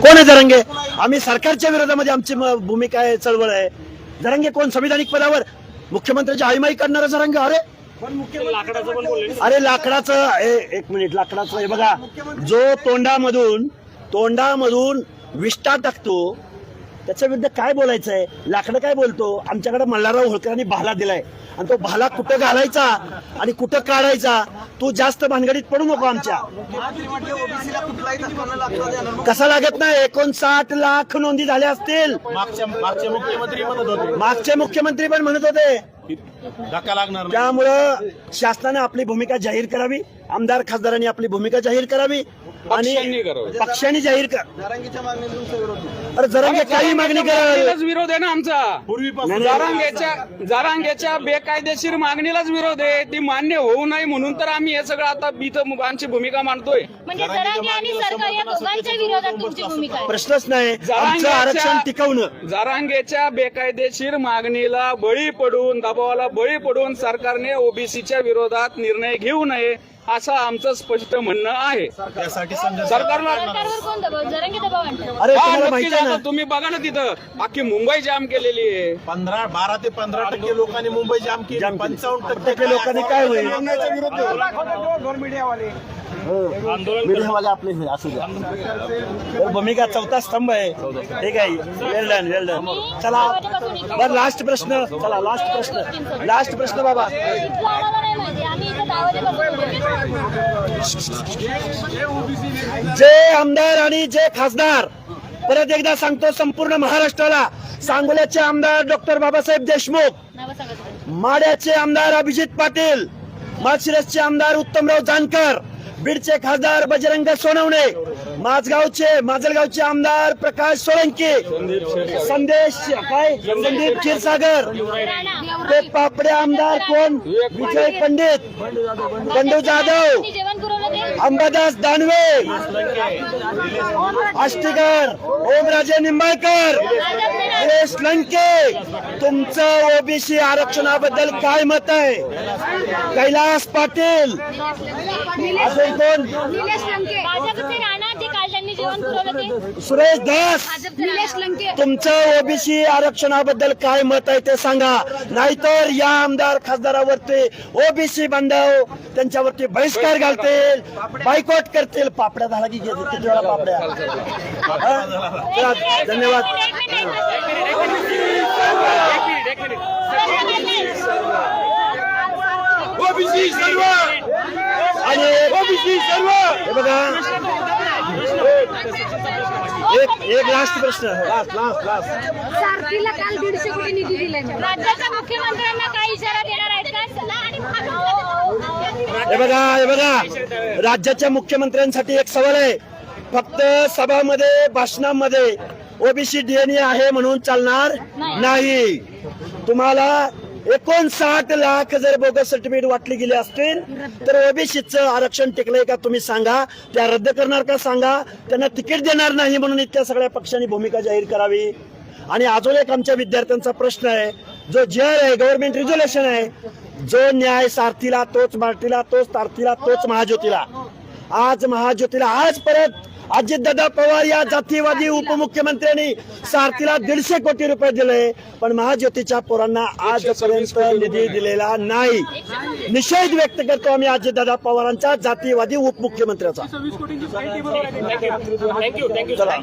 कोण आहे जरंगे आम्ही सरकारच्या विरोधामध्ये आमची भूमिका आहे चळवळ आहे. जरंगे कोण? संविधानिक पदावर. मुख्यमंत्र्याची आईमाई करणारा जरंगे अरे. अरे लाकडाचं ए- एक मिनिट लाकडाचं हे बघा. जो तोंडामधून तोंडामधून विष्टा टाकतो त्याच्या विरुद्ध काय बोलायचं आहे लाकडं काय बोलतो? आमच्याकडे मल्हारराव होळकरांनी भाला दिलाय. आणि तो भाला कुठं घालायचा? आणि कुठं काढायचा? तू जास्त भानगडीत पडू नको आमच्या. कसा लागत नाही? एकोणसाठ लाख नोंदी झाल्या असतील. मागचे मुख्यमंत्री पण म्हणत होते. धक्का लागणार त्यामुळं शासनाने आपली भूमिका जाहीर करावी. आमदार खासदारांनी आपली भूमिका जाहीर करावी आणि पक्षांनी करावी. पक्षांनी जाहीर कर अरे जरंगे काही मागणी मागणीलाच विरोध आहे ना आमचा. जारांगेच्या जारांगेच्या बेकायदेशीर मागणीलाच विरोध आहे. ती मान्य होऊ नये म्हणून तर आम्ही हे सगळं आता इथं आमची भूमिका मांडतोय. म्हणजे जरांगे आणि सरकार या दोघांच्या विरोधात तुमची भूमिका आहे. प्रश्नच नाही. आमचं जरांगेच्या- आरक्षण टिकवणं. जारांगेच्या बेकायदेशीर मागणीला बळी पडून दबावाला बळी पडून सरकारने ओबीसीच्या विरोधात निर्णय घेऊ नये. असं आमचं स्पष्ट म्हणणं आहे. त्यासाठी सरकारला सरकारवर कोण दबाव? जरांगे दबाव आणतात. अरे हा, तुम्हाला माहिती आहे तुम्ही बघा ना तिथं. अख्खी मुंबई जाम केलेली आहे. पंधरा बारा ते पंधरा टक्के लोकांनी मुंबई जाम केली. जाम केली. पंचावन्न टक्के लोकांनी काय होईल? हो. मीडियावाले आपले हे असू द्या. तर भूमिका चौथा स्तंभ आहे. ठीक आहे. वेल डन वेल डन चला बर लास्ट प्रश्न. चला लास्ट प्रश्न. लास्ट प्रश्न बाबा. जे आमदार आणि जे खासदार. परत एकदा सांगतो संपूर्ण महाराष्ट्राला. सांगोल्याचे आमदार डॉक्टर बाबासाहेब देशमुख. माड्याचे आमदार अभिजित पाटील. माळशिरसचे आमदार उत्तमराव जानकर. बीडचे खासदार बजरंग सोनवणे माझगावचे माजलगावचे आमदार प्रकाश सोळंके संदेश काय? संदीप क्षीरसागर. ते पापडे आमदार कोण? विजय पंडित. बंडू जाधव. अंबादास दानवे. आष्टीकर. ओमराजे निंबाळकर. सुरेश लंके तुमचं ओबीसी आरक्षणाबद्दल काय मत आहे? कैलास पाटील. अजून कोण? जेवण पुरवलं ते सुरेश दास! निलेश लंके. तुमचं ओबीसी आरक्षणाबद्दल काय मत आहे ते सांगा. नाहीतर या आमदार खासदारावरती ओबीसी बांधव त्यांच्यावरती बहिष्कार घालतील बायकॉट करतील. पापड्या झाला की घेतील किती वेळा पापड्या? हा? चला, धन्यवाद ओबीसी सर्व आणि ओबीसी सर्व हे बघा एक लास्ट प्रश्न लास्ट लास्ट लास्ट सारथीला काल दीडशे कोटी निधी दिलाय राज्याच्या मुख्यमंत्र्यांना काय इशारा देणार आहेत का? हे बघा हे बघा. राज्याच्या मुख्यमंत्र्यांसाठी एक सवाल आहे. फक्त सभामध्ये भाषणामध्ये ओबीसी डीएनए आहे म्हणून चालणार नाही. तुम्हाला एकोणसाठ लाख जर बोगस सर्टिफिकेट वाटली गेली असतील तर ओबीसीचं आरक्षण टिकलंय का तुम्ही सांगा. त्या रद्द करणार का सांगा. त्यांना तिकीट देणार नाही म्हणून इतक्या सगळ्या पक्षांनी भूमिका जाहीर करावी. आणि अजून एक आमच्या विद्यार्थ्यांचा प्रश्न आहे. जो जर आहे गव्हर्नमेंट रिझोल्युशन आहे जो न्याय सारथीला तोच मारतीला तोच तारतीला तोच महाज्योतीला. आज महाज्योतीला आज परत अजितदादा पवार या जातीवादी उपमुख्यमंत्र्यांनी सारथीला दीडशे कोटी रुपये दिले पण महाज्योतीच्या पोरांना आजपर्यंत निधी दिलेला नाही. निषेध व्यक्त करतो आम्ही अजितदादा पवारांच्या जातीवादी उपमुख्यमंत्र्याचा. चला